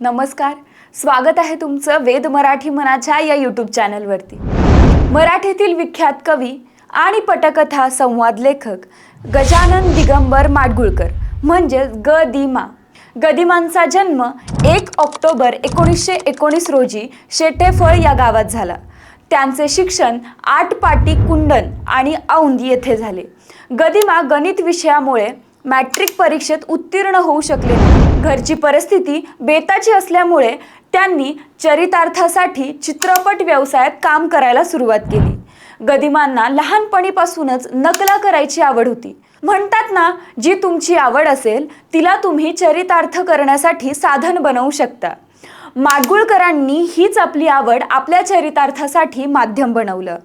नमस्कार. स्वागत आहे तुमचं वेद मराठी मनाच्या या यूट्यूब चॅनलवरती. मराठीतील विख्यात कवी आणि पटकथा संवाद लेखक गजानन दिगंबर माडगुळकर म्हणजेच ग दिमा गदिमांचा जन्म एक ऑक्टोबर एकोणीसशे एकोणीस रोजी शेटेफळ या गावात झाला. त्यांचे शिक्षण आटपाटी कुंडन आणि औंध येथे झाले. गदिमा गणित विषयामुळे मॅट्रिक परीक्षेत उत्तीर्ण होऊ शकले नाही. घरची परिस्थिती बेताची असल्यामुळे त्यांनी चरितार्थासाठी चित्रपट व्यवसायात काम करायला सुरुवात केली. गदिमांना लहानपणीपासूनच नकला करायची आवड होती. म्हणतात ना जी तुमची आवड असेल तिला तुम्ही चरितार्थ करण्यासाठी साधन बनवू शकता. माडगुळकरांनी हीच आपली आवड आपल्या चरितार्थासाठी माध्यम बनवलं.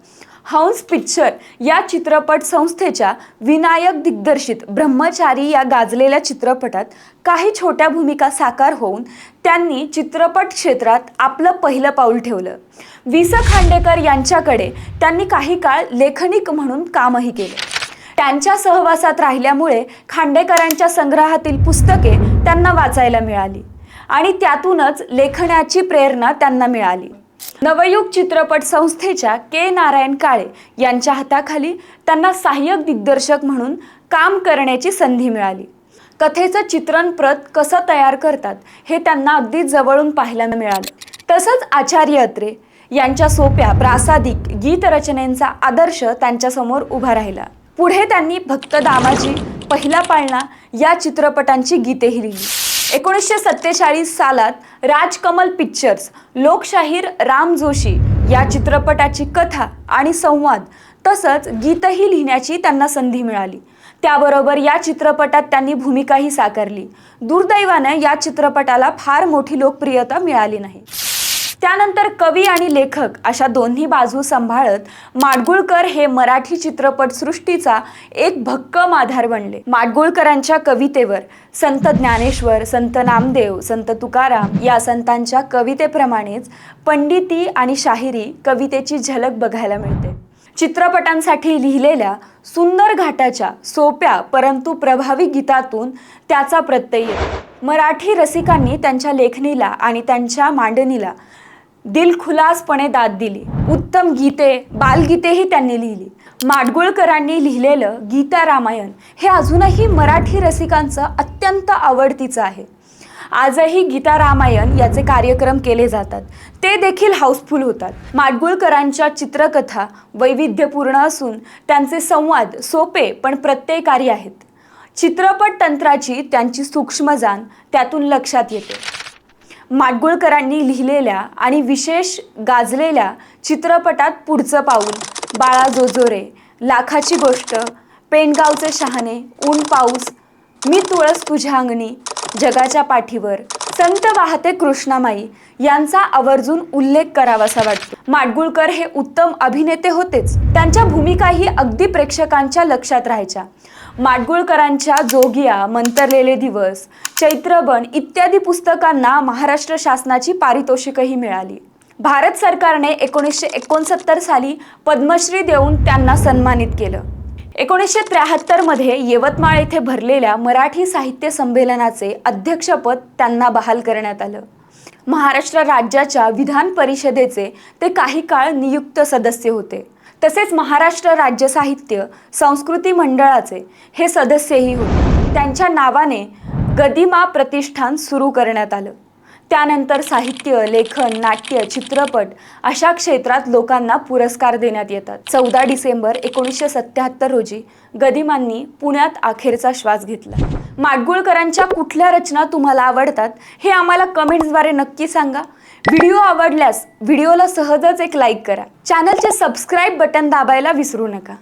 हंस पिक्चर या चित्रपट संस्थेच्या विनायक दिग्दर्शित ब्रह्मचारी या गाजलेल्या चित्रपटात काही छोट्या भूमिका साकार होऊन त्यांनी चित्रपट क्षेत्रात आपलं पहिलं पाऊल ठेवलं. वि स खांडेकर यांच्याकडे त्यांनी काही काळ लेखनिक म्हणून कामही केलं. त्यांच्या सहवासात राहिल्यामुळे खांडेकरांच्या संग्रहातील पुस्तके त्यांना वाचायला मिळाली आणि त्यातूनच लेखनाची प्रेरणा त्यांना मिळाली. नवयुग चित्रपट संस्थेच्या के. नारायण काळे यांच्या हाताखाली त्यांना सहाय्यक दिग्दर्शक म्हणून काम करण्याची संधी मिळाली. कथेचं चित्रण प्रत कसं तयार करतात हे त्यांना अगदी जवळून पाहायला मिळालं. तसंच आचार्य अत्रे यांच्या सोप्या प्रासादिक गीतरचनेचा आदर्श त्यांच्यासमोर उभा राहिला. पुढे त्यांनी भक्त दामाजी पहिला पाळणा या चित्रपटांची गीतेही लिहिली. एकोणीसशे सत्तेचाळीस सालात राजकमल पिक्चर्स लोकशाहीर राम जोशी या चित्रपटाची कथा आणि संवाद तसंच गीतही लिहिण्याची त्यांना संधी मिळाली. त्याबरोबर या चित्रपटात त्यांनी भूमिकाही साकारली. दुर्दैवाने या चित्रपटाला फार मोठी लोकप्रियता मिळाली नाही. त्यानंतर कवी आणि लेखक अशा दोन्ही बाजू सांभाळत माडगुळकर हे मराठी चित्रपटसृष्टीचा एक भक्कम आधार बनले. माडगुळकरांच्या कवितेवर संत ज्ञानेश्वर संत नामदेव संत तुकाराम या संतांच्या कवितेप्रमाणेच पंडिती आणि शाहिरी कवितेची झलक बघायला मिळते. चित्रपटांसाठी लिहिलेल्या सुंदर घाटाच्या सोप्या परंतु प्रभावी गीतातून त्याचा प्रत्यय येतो. मराठी रसिकांनी त्यांच्या लेखणीला आणि त्यांच्या मांडणीला दिलखुलासपणे दाद दिली. उत्तम गीते बालगीतेही त्यांनी लिहिली. माडगुळकरांनी लिहिलेलं गीता रामायण हे अजूनही मराठी रसिकांचं अत्यंत आवडतीचं आहे. आजही गीता रामायण याचे कार्यक्रम केले जातात. ते देखील हाऊसफुल होतात. माडगुळकरांच्या चित्रकथा वैविध्यपूर्ण असून त्यांचे संवाद सोपे पण प्रत्ययकारी आहेत. चित्रपट तंत्राची त्यांची सूक्ष्म जाण त्यातून लक्षात येते. माडगुळकरांनी लिहिलेल्या आणि विशेष गाजलेल्या चित्रपटात पुढचं पाऊल. बाळा जोजोरे लाखाची गोष्ट पेनगावचे शहाणे ऊन पाऊस मी तुळस तुझ्या अंगणी जगाच्या पाठीवर. संत वाहते कृष्णामाई यांचा आवर्जून उल्लेख करावासा वाटतो. माडगुळकर हे उत्तम अभिनेते होतेच. त्यांच्या भूमिकाही अगदी प्रेक्षकांच्या लक्षात राहायच्या. माडगुळकरांच्या जोगिया मंतरलेले दिवस चैत्रबन इत्यादी पुस्तकांना महाराष्ट्र शासनाची पारितोषिकही मिळाली. भारत सरकारने एकोणीसशे एकोणसत्तर साली पद्मश्री देऊन त्यांना सन्मानित केलं. एकोणीसशे त्र्याहत्तरमध्ये यवतमाळ येथे भरलेल्या मराठी साहित्य संमेलनाचे अध्यक्षपद त्यांना बहाल करण्यात आलं. महाराष्ट्र राज्याच्या विधान परिषदेचे ते काही काळ नियुक्त सदस्य होते. तसेच महाराष्ट्र राज्य साहित्य संस्कृती मंडळाचे हे सदस्यही होते. त्यांच्या नावाने गदिमा प्रतिष्ठान सुरू करण्यात आलं. त्यानंतर साहित्य लेखन नाट्य चित्रपट अशा क्षेत्रात लोकांना पुरस्कार देण्यात येतात. चौदा डिसेंबर एकोणीसशे सत्याहत्तर रोजी गदिमांनी पुण्यात अखेरचा श्वास घेतला. माडगुळकरांच्या कुठल्या रचना तुम्हाला आवडतात हे आम्हाला कमेंट्सद्वारे नक्की सांगा. व्हिडिओ आवडल्यास व्हिडिओला सहजच एक लाईक करा. चॅनलचे सबस्क्राईब बटन दाबायला विसरू नका.